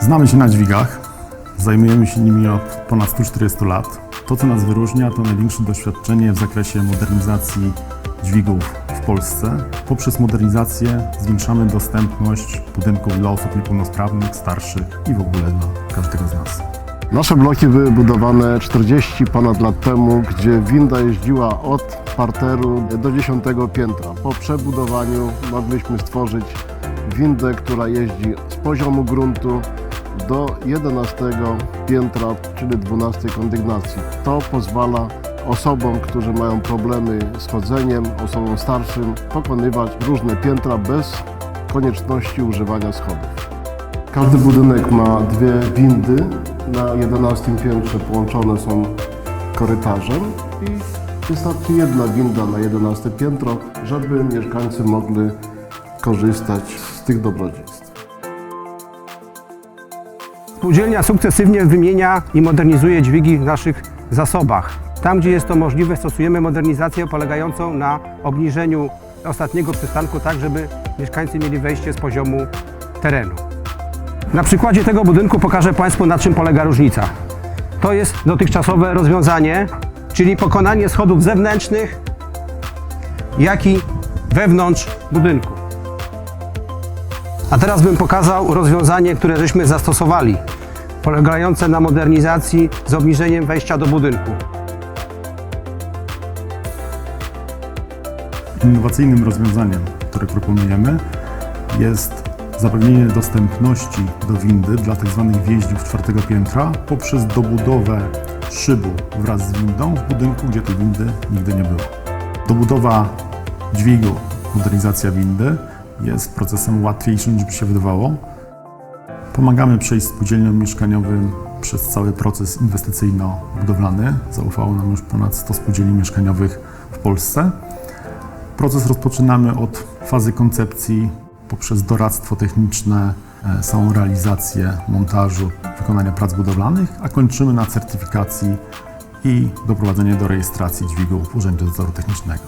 Znamy się na dźwigach, zajmujemy się nimi od ponad 140 lat. To, co nas wyróżnia, to największe doświadczenie w zakresie modernizacji dźwigów w Polsce. Poprzez modernizację zwiększamy dostępność budynków dla osób niepełnosprawnych, starszych i w ogóle dla każdego z nas. Nasze bloki były budowane 40 ponad lat temu, gdzie winda jeździła od parteru do 10 piętra. Po przebudowaniu mogliśmy stworzyć windę, która jeździ z poziomu gruntu do 11 piętra, czyli 12 kondygnacji. To pozwala osobom, którzy mają problemy z chodzeniem, osobom starszym, pokonywać różne piętra bez konieczności używania schodów. Każdy budynek ma dwie windy. Na 11 piętrze połączone są korytarzem i wystarczy jedna winda na 11 piętro, żeby mieszkańcy mogli korzystać z tych dobrodziejstw. Spółdzielnia sukcesywnie wymienia i modernizuje dźwigi w naszych zasobach. Tam, gdzie jest to możliwe, stosujemy modernizację polegającą na obniżeniu ostatniego przystanku, tak żeby mieszkańcy mieli wejście z poziomu terenu. Na przykładzie tego budynku pokażę Państwu, na czym polega różnica. To jest dotychczasowe rozwiązanie, czyli pokonanie schodów zewnętrznych, jak i wewnątrz budynku. A teraz bym pokazał rozwiązanie, które żeśmy zastosowali, polegające na modernizacji z obniżeniem wejścia do budynku. Innowacyjnym rozwiązaniem, które proponujemy, jest zapewnienie dostępności do windy dla tzw. wjeździów czwartego piętra poprzez dobudowę szybu wraz z windą w budynku, gdzie tej windy nigdy nie było. Dobudowa dźwigu, modernizacja windy jest procesem łatwiejszym niż by się wydawało. Pomagamy przejść spółdzielniom mieszkaniowym przez cały proces inwestycyjno-budowlany. Zaufało nam już ponad 100 spółdzielni mieszkaniowych w Polsce. Proces rozpoczynamy od fazy koncepcji poprzez doradztwo techniczne, e, samą realizację montażu, wykonania prac budowlanych, a kończymy na certyfikacji i doprowadzenie do rejestracji dźwigu w Urzędzie Dozoru Technicznego.